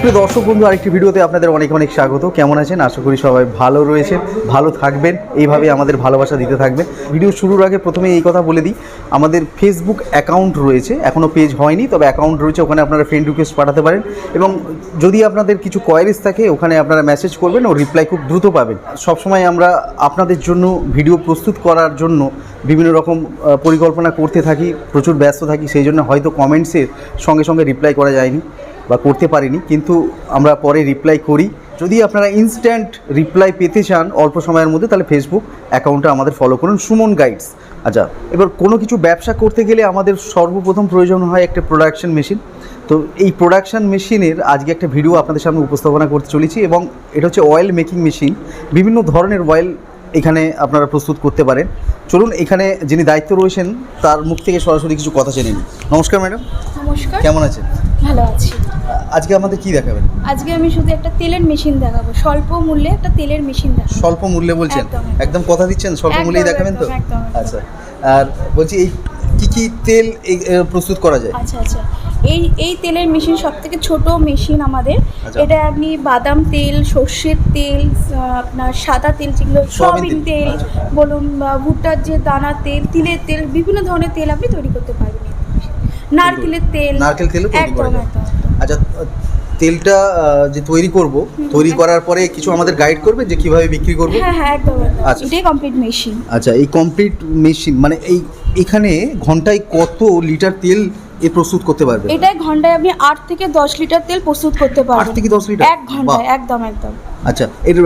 প্রিয় দর্শক বন্ধু, আরেকটি ভিডিওতে আপনাদের অনেক অনেক স্বাগত। কেমন আছেন? আশা করি সবাই ভালো রয়েছেন, ভালো থাকবেন। এইভাবে আমাদের ভালোবাসা দিতে থাকবেন। ভিডিও শুরুর আগে প্রথমে এই কথা বলে দিই, আমাদের ফেসবুক অ্যাকাউন্ট রয়েছে। এখনও পেজ হয়নি, তবে অ্যাকাউন্ট রয়েছে, ওখানে আপনারা ফ্রেন্ড রিকোয়েস্ট পাঠাতে পারেন। এবং যদি আপনাদের কিছু কোয়ারিজ থাকে, ওখানে আপনারা মেসেজ করবেন ও রিপ্লাই খুব দ্রুত পাবেন। সবসময় আমরা আপনাদের জন্য ভিডিও প্রস্তুত করার জন্য বিভিন্ন রকম পরিকল্পনা করতে থাকি, প্রচুর ব্যস্ত থাকি, সেই জন্য হয়তো কমেন্টসের সঙ্গে সঙ্গে রিপ্লাই করা যায়নি। বা করতে পারিনি কিন্তু আমরা পরে রিপ্লাই করি। যদি আপনারা ইনস্ট্যান্ট রিপ্লাই পেতে চান অল্প সময়ের মধ্যে তাহলে ফেসবুক অ্যাকাউন্টটা আমাদের ফলো করুন সুমন গাইডস আচ্ছা এবার কোনো কিছু ব্যবসা করতে গেলে আমাদের সর্বপ্রথম প্রয়োজন হয় একটা প্রোডাকশন মেশিন তো এই প্রোডাকশান মেশিনের আজকে একটা ভিডিও আপনাদের সামনে উপস্থাপনা করতে চলেছি এবং এটা হচ্ছে অয়েল মেকিং মেশিন বিভিন্ন ধরনের অয়েল এখানে আপনারা প্রস্তুত করতে পারেন। চলুন এখানে যিনি দায়িত্ব রয়েছেন তার মুখ থেকে সরাসরি কিছু কথা জেনে নিন নমস্কার ম্যাডাম। নমস্কার। কেমন আছেন? ভালো আছি। আজকে আমাদের কি দেখাবেন? আজকে আমি শুধু একটা তেলের মেশিন দেখাবো। স্বল্প মূল্যে একটা তেলের মেশিন দেখাবো। স্বল্প মূল্যে বলছেন? একদম। কথা দিচ্ছেন? স্বল্প মূল্যেই দেখাবেন তো। আচ্ছা। আর বলছি এই কি কি তেল প্রস্তুত করা যায়? আচ্ছা আচ্ছা। এই এই তেলের মেশিন সব থেকে ছোট মেশিন আমাদের। আচ্ছা। এটা আপনি বাদাম তেল সর্ষের তেল আপনার সাদা তেল যেগুলো সয়াবিন তেল, আচ্ছা। বলুন ভুট্টার যে দানা তেল তিলের তেল বিভিন্ন ধরনের তেল আপনি তৈরি করতে পারবেন। নারকেলের তেল নারকেল তেলও তৈরি করা যায়। আচ্ছা তেলটা যে তৈরি করব তৈরি করার পরে কিছু আমাদের গাইড করবে যে কীভাবে বিক্রি করব? হ্যাঁ হ্যাঁ একদম আচ্ছা। এটাই কমপ্লিট মেশিন আচ্ছা এই কমপ্লিট মেশিন মানে এই এখানে ঘন্টায় কত লিটার তেল এ প্রস্তুত করতে পারবে? এটাই ঘন্টায় আপনি আট থেকে দশ লিটার তেল প্রস্তুত করতে পারবেন। থেকে দশ লিটার? এক ঘন্টায় একদম একদম। আচ্ছা এর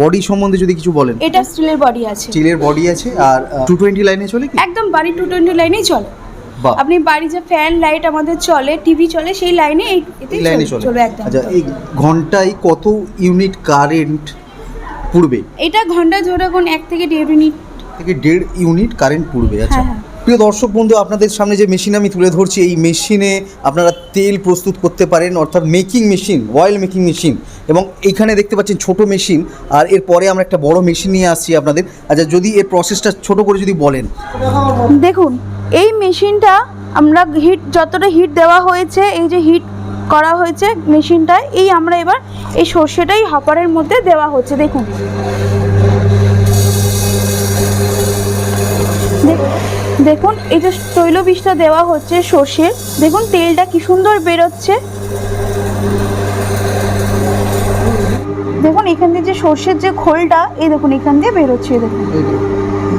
বডি সম্বন্ধে যদি কিছু বলেন। এটা স্টিলের বডি আছে। স্টিলের বডি আছে আর টু টোয়েন্টি লাইনে চলে কি? একদম বাড়ি টু টোয়েন্টি লাইনেই চলে। আপনি বাড়ি যে ফ্যান লাইট আমাদের চলে টিভি চলে সেই লাইনে এই লাইনে চলে আচ্ছা এই ঘন্টায় কত ইউনিট কারেন্ট পুড়বে? এটা ঘণ্টা ধরে রাখুন এক থেকে দেড় মিনিট থেকে দেড় ইউনিট কারেন্ট পুড়বে আচ্ছা। হ্যাঁ, হ্যাঁ। প্রিয় দর্শক বন্ধু আপনাদের সামনে যে মেশিন আমি তুলে ধরছি এই মেশিনে আপনারা তেল প্রস্তুত করতে পারেন অর্থাৎ making machine oil making machine এবং এখানে দেখতে পাচ্ছেন ছোট মেশিন আর এরপরে আমরা একটা বড় মেশিন নিয়ে আসছি আপনাদের। আচ্ছা যদি এর প্রসেসটা ছোট করে যদি বলেন। দেখুন এই মেশিনটা আমরা হিট যতটা হিট দেওয়া হয়েছে এই যে হিট করা হয়েছে মেশিনটায় এই আমরা এবার এই সর্ষেটাই হপারের মধ্যে দেওয়া হচ্ছে দেখুন। দেখুন এই যে তৈল বীজটা দেওয়া হচ্ছে সর্ষের দেখুন তেলটা কি সুন্দর বেরোচ্ছে। দেখুন এখান দিয়ে যে সর্ষের যে খোলটা এই দেখুন এখান দিয়ে বেরোচ্ছে দেখুন।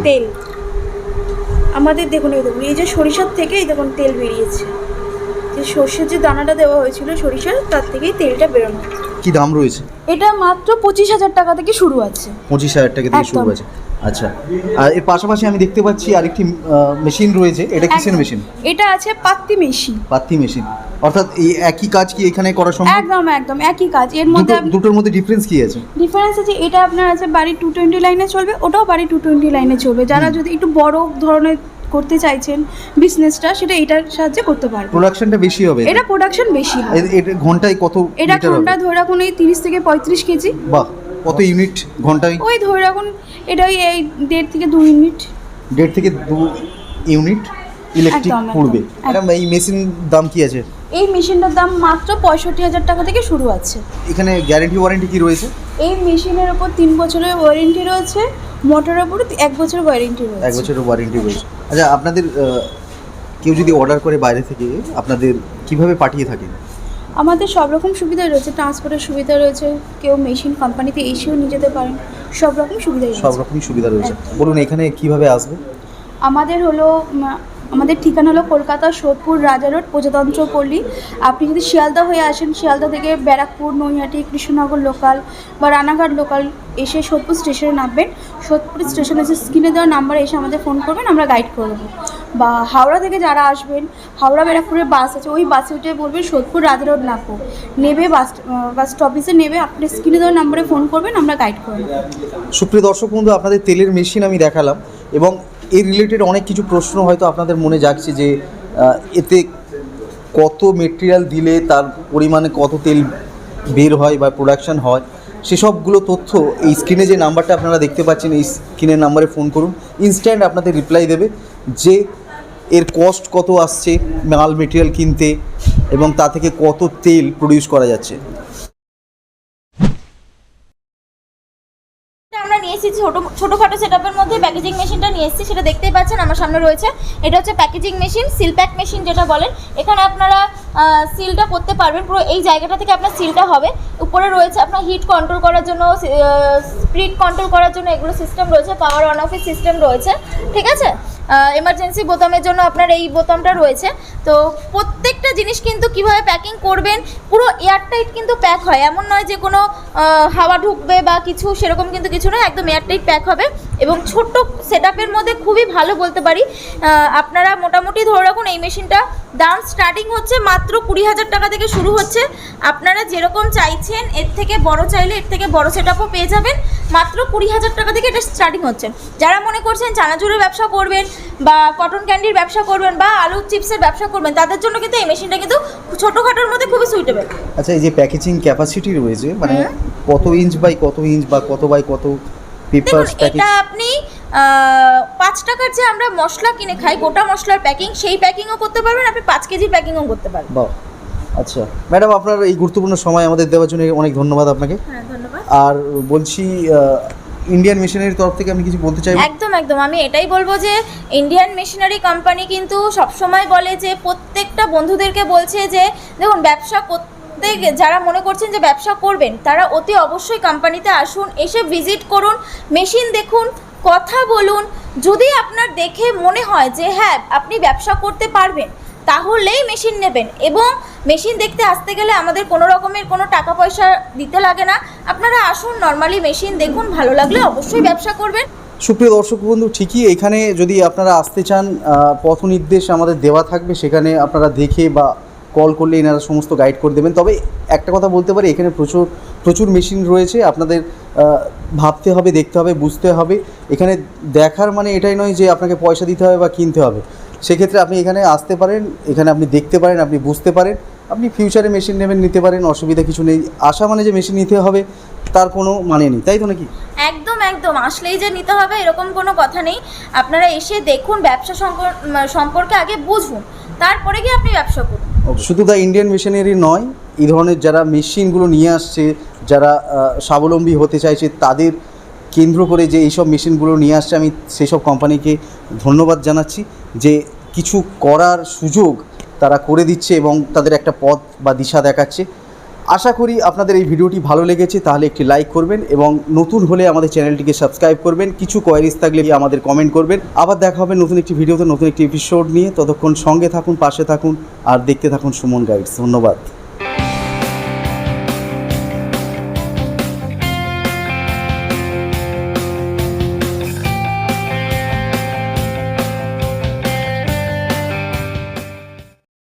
তেল। আমাদের দেখুন এই দেখুন এই যে সরিষার থেকে এই দেখুন তেল বেরিয়েছে। যে সর্ষের যে দানাটা দেওয়া হয়েছিল সরিষার তার থেকেই তেলটা বেরোনো। কি দাম রয়েছে? এটা মাত্র পঁচিশ হাজার টাকা থেকে শুরু আছে। পঁচিশ হাজার টাকা থেকে শুরু আছে। আচ্ছা। আর এর পাশাপাশি আমি দেখতে পাচ্ছি আরেকটি মেশিন রয়েছে। এটা কিসের মেশিন এটা আছে পাত্তি মেশিন পাত্তি মেশিন অর্থাৎ এই একই কাজ কি এখানে করা সম্ভব? একদম একদম একই কাজ। এর মধ্যে দুটোর মধ্যে ডিফারেন্স কি আছে? ডিফারেন্স আছে এটা আপনার আছে বাড়ি টু টোয়েন্টি লাইনে চলবে ওটাও বাড়ি টু টোয়েন্টি লাইনে চলবে। যারা যদি একটু বড় ধরনের করতে চাইছেন বিজনেসটা সেটা এটার সাহায্যে করতে পারবে। প্রোডাকশনটা বেশি হবে এটা প্রোডাকশন বেশি এ- এটা ঘন্টায় কত এটা ঘণ্টা ধরে রাখুন এই তিরিশ থেকে পঁয়ত্রিশ কেজি। বাহ। কত ইউনিট ঘন্টায়? ওই ধরে রাখুন এটা ওই এই দেড় থেকে দু ইউনিট। দেড় থেকে দু ইউনিট ইলেকট্রিক পড়বে। ম্যাডাম এই মেশিন দাম কি আছে? এই মেশিনটার দাম মাত্র পঁয়ষট্টি হাজার টাকা থেকে শুরু আছে। এখানে গ্যারেন্টি ওয়ারেন্টি কি রয়েছে? এই মেশিনের ওপর তিন বছরের ওয়ারেন্টি রয়েছে মোটরের ওপর এক বছরের ওয়ারেন্টি এক রয়েছে বছরের ওয়ারেন্টি রয়েছে। আচ্ছা আপনাদের কেউ যদি অর্ডার করে বাইরে থেকে আপনাদের কীভাবে পাঠিয়ে থাকেন? আমাদের সব রকম সুবিধা রয়েছে ট্রান্সপোর্টের সুবিধা রয়েছে কেউ মেশিন কোম্পানিতে এসেও নিয়ে যেতে পারেন সব রকম সুবিধাই সব রকমই সুবিধা রয়েছে। বলুন এখানে কীভাবে আসবে? আমাদের হলো আমাদের ঠিকানা হলো কলকাতা সোদপুর রাজা রোড প্রজাতন্ত্র পল্লী। আপনি যদি শিয়ালদা হয়ে আসেন শিয়ালদা থেকে ব্যারাকপুর নৈহাটি কৃষ্ণনগর লোকাল বা রানাঘাট লোকাল এসে সোদপুর স্টেশনে নামবেন। সোদপুর স্টেশনে এসে স্ক্রিনে দেওয়া নাম্বারে এসে আমাদের ফোন করবেন আমরা গাইড করে দেবো। বা হাওড়া থেকে যারা আসবেন, হাওড়া ব্যারাকপুরের বাস আছে, ওই বাসে উঠে বলবেন সোদপুর রাজা রোড নামবো নেবে বাস বাস স্টপেজে নেবে আপনি স্ক্রিনে দেওয়া নাম্বারে ফোন করবেন, আমরা গাইড করে দেবো সুপ্রিয় দর্শক বন্ধু, আপনাদের তেলের মেশিন আমি দেখালাম এবং এই রিলেটেড অনেক কিছু প্রশ্ন হয়তো আপনাদের মনে জাগছে যে এতে কত মেটেরিয়াল দিলে তার পরিমাণে কত তেল বের হয় বা প্রোডাকশান হয়, সেসবগুলো তথ্য এই স্ক্রিনে যে নাম্বারটা আপনারা দেখতে পাচ্ছেন, এই স্ক্রিনের নাম্বারে ফোন করুন। ইনস্ট্যান্ট আপনাদের রিপ্লাই দেবে যে এর কস্ট কত আসছে মাল মেটেরিয়াল কিনতে এবং তা থেকে কত তেল প্রডিউস করা যাচ্ছে? আমরা নিয়ে এসেছি ছোটো মধ্যে প্যাকেজিং মেশিনটা নিয়ে এসেছি। সেটা দেখতেই পাচ্ছেন, আমার সামনে রয়েছে। এটা হচ্ছে packaging machine seal pack machine যেটা বলেন। এখানে আপনারা সিলটা করতে পারবেন। পুরো এই জায়গাটা থেকে আপনার সিলটা হবে। উপরে রয়েছে আপনার হিট কন্ট্রোল করার জন্য স্প্রিড কন্ট্রোল করার জন্য এগুলো সিস্টেম রয়েছে পাওয়ার অন সিস্টেম রয়েছে। ঠিক আছে? এমার্জেন্সি বোতামের জন্য আপনার এই বোতামটা রয়েছে। তো প্রত্যেকটা জিনিস কিন্তু কীভাবে প্যাকিং করবেন, পুরো এয়ারটাইট কিন্তু প্যাক হয়। এমন নয় যে কোনো হাওয়া ঢুকবে বা কিছু সেরকম কিন্তু কিছু নয়, একদম এয়ারটাইট প্যাক হবে। এবং ছোট্ট সেট মধ্যে খুবই ভালো বলতে পারি আপনারা মোটামুটি ধরে রাখুন এই মেশিনটা। দাম স্টার্টিং হচ্ছে মাত্র কুড়ি হাজার টাকা থেকে শুরু হচ্ছে। আপনারা যেরকম চাইছেন এর থেকে বড় চাইলে এর থেকে বড় সেট পেয়ে যাবেন। মাত্র কুড়ি হাজার টাকা থেকে এটা স্টার্টিং হচ্ছে। যারা মনে করছেন চানাচুরের ব্যবসা করবেন বা কটন ক্যান্ডির ব্যবসা করবেন বা আলু চিপসের ব্যবসা করবেন তাদের জন্য কিন্তু এই মেশিনটা কিন্তু ছোটোখাটোর মধ্যে খুবই সুইটেবল আচ্ছা এই যে প্যাকেজিং ক্যাপাসিটি রয়েছে মানে কত ইঞ্চ বাই কত ইঞ্চ বা কত বাই কত এটা আপনি পাঁচ টাকার যে আমরা মশলা কিনে খাই গোটা মশলার প্যাকিং সেই প্যাকিংও করতে পারবেন আপনি পাঁচ কেজি প্যাকিংও করতে পারবেন। আচ্ছা। ম্যাডাম আপনার এই গুরুত্বপূর্ণ সময় আমাদের দেওয়ার জন্য অনেক ধন্যবাদ আপনাকে। হ্যাঁ আর বলছি ইন্ডিয়ান মেশিনারির তরফ থেকে আমি কিছু বলতে চাই একদম একদম। আমি এটাই বলব যে ইন্ডিয়ান মেশিনারি কোম্পানি কিন্তু সবসময় বলে যে প্রত্যেকটা বন্ধুদেরকে বলছে যে দেখুন ব্যবসা করতে যারা মনে করছেন যে ব্যবসা করবেন, তারা অতি অবশ্যই কোম্পানিতে আসুন, এসে ভিজিট করুন মেশিন দেখুন, কথা বলুন। যদি আপনার দেখে মনে হয় যে হ্যাঁ আপনি ব্যবসা করতে পারবেন, তাহলেই মেশিন নেবেন। এবং মেশিন দেখতে আসতে গেলে আমাদের কোনো রকমের কোনো টাকা পয়সা দিতে লাগে না। আপনারা আসুন নর্মালি মেশিন দেখুন, ভালো লাগলে অবশ্যই ব্যবসা করবেন। সুপ্রিয় দর্শক বন্ধু, ঠিকই এখানে যদি আপনারা আসতে চান পথ নির্দেশ আমাদের দেওয়া থাকবে, সেখানে আপনারা দেখে বা কল করলে এনারা সমস্ত গাইড করে দেবেন। তবে একটা কথা বলতে পারি, এখানে প্রচুর প্রচুর মেশিন রয়েছে, আপনাদের ভাবতে হবে, দেখতে হবে, বুঝতে হবে। এখানে দেখার মানে এটাই নয় যে আপনাকে পয়সা দিতে হবে বা কিনতে হবে। সেক্ষেত্রে আপনি এখানে আসতে পারেন, এখানে আপনি দেখতে পারেন, আপনি বুঝতে পারেন, আপনি ফিউচারে মেশিন নেবেন, নিতে পারেন, অসুবিধা কিছু নেই। আসা মানে যে মেশিন নিতে হবে, তার কোনো মানে নেই। তাই তো নাকি? একদম একদম। আসলেই যে নিতে হবে, এরকম কোনো কথা নেই। আপনারা এসে দেখুন, ব্যবসা সম্পর্কে আগে বুঝুন। তারপরে গিয়ে আপনি ব্যবসা করুন। শুধু দ্য ইন্ডিয়ান মিশনারি নয়, এই ধরনের যারা মেশিনগুলো নিয়ে আসছে, যারা স্বাবলম্বী হতে চাইছে, তাদের কেন্দ্র করে যে এইসব মেশিনগুলো নিয়ে আসছে, আমি সেসব কোম্পানিকে ধন্যবাদ জানাচ্ছি যে কিছু করার সুযোগ তারা করে দিচ্ছে এবং তাদের একটা পথ বা দিশা দেখাচ্ছে। আশা করি আপনাদের এই ভিডিওটি ভালো লেগেছে, তাহলে একটি লাইক করবেন এবং নতুন হলে আমাদের চ্যানেলটিকে সাবস্ক্রাইব করবেন। কিছু কোয়ারিজ থাকলে আমাদের কমেন্ট করবেন। আবার দেখা হবে নতুন একটি ভিডিওতে, নতুন একটি এপিসোড নিয়ে। ততক্ষণ সঙ্গে থাকুন, পাশে থাকুন, আর দেখতে থাকুন সুমন গাইডস ধন্যবাদ।